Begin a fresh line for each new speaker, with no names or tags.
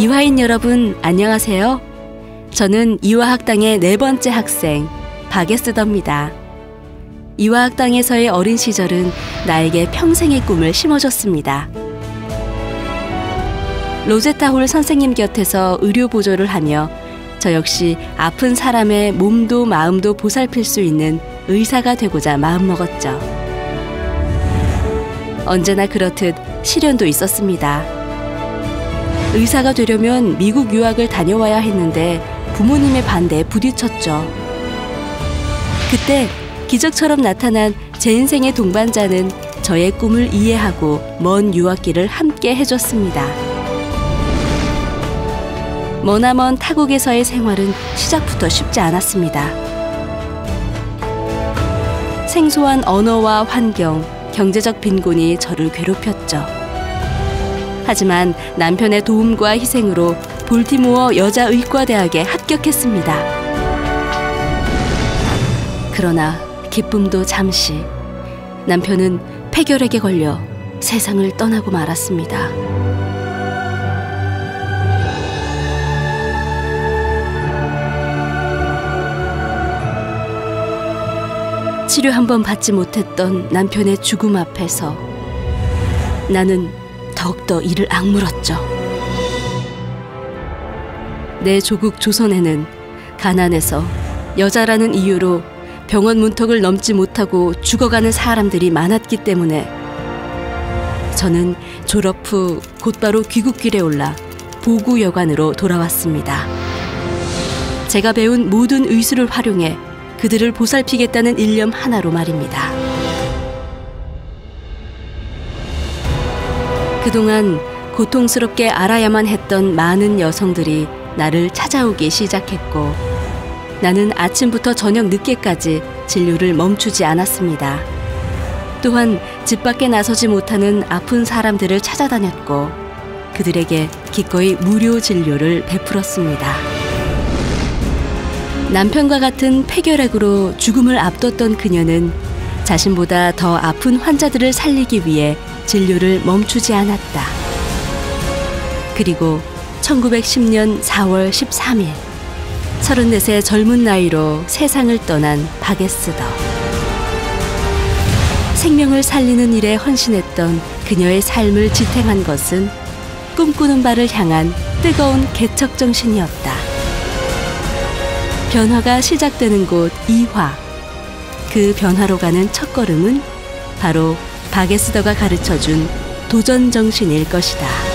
이화인 여러분 안녕하세요. 저는 이화학당의 네 번째 학생 박예스더입니다. 이화학당에서의 어린 시절은 나에게 평생의 꿈을 심어줬습니다. 로제타 홀 선생님 곁에서 의료 보조를 하며 저 역시 아픈 사람의 몸도 마음도 보살필 수 있는 의사가 되고자 마음먹었죠. 언제나 그렇듯 시련도 있었습니다. 의사가 되려면 미국 유학을 다녀와야 했는데 부모님의 반대에 부딪혔죠. 그때 기적처럼 나타난 제 인생의 동반자는 저의 꿈을 이해하고 먼 유학길을 함께 해줬습니다. 머나먼 타국에서의 생활은 시작부터 쉽지 않았습니다. 생소한 언어와 환경, 경제적 빈곤이 저를 괴롭혔죠. 하지만 남편의 도움과 희생으로 볼티모어 여자의과대학에 합격했습니다. 그러나 기쁨도 잠시 남편은 폐결핵에 걸려 세상을 떠나고 말았습니다. 치료 한 번 받지 못했던 남편의 죽음 앞에서 나는 더욱더 이를 악물었죠. 내 조국 조선에는 가난해서 여자라는 이유로 병원 문턱을 넘지 못하고 죽어가는 사람들이 많았기 때문에 저는 졸업 후 곧바로 귀국길에 올라 보구 여관으로 돌아왔습니다. 제가 배운 모든 의술을 활용해 그들을 보살피겠다는 일념 하나로 말입니다. 그동안 고통스럽게 알아야만 했던 많은 여성들이 나를 찾아오기 시작했고 나는 아침부터 저녁 늦게까지 진료를 멈추지 않았습니다. 또한 집 밖에 나서지 못하는 아픈 사람들을 찾아다녔고 그들에게 기꺼이 무료 진료를 베풀었습니다. 남편과 같은 폐결핵으로 죽음을 앞뒀던 그녀는 자신보다 더 아픈 환자들을 살리기 위해 진료를 멈추지 않았다. 그리고 1910년 4월 13일 34세 젊은 나이로 세상을 떠난 바게스더. 생명을 살리는 일에 헌신했던 그녀의 삶을 지탱한 것은 꿈꾸는 바를 향한 뜨거운 개척 정신이었다. 변화가 시작되는 곳 이화. 그 변화로 가는 첫 걸음은 바로 바게스더가 가르쳐준 도전 정신일 것이다.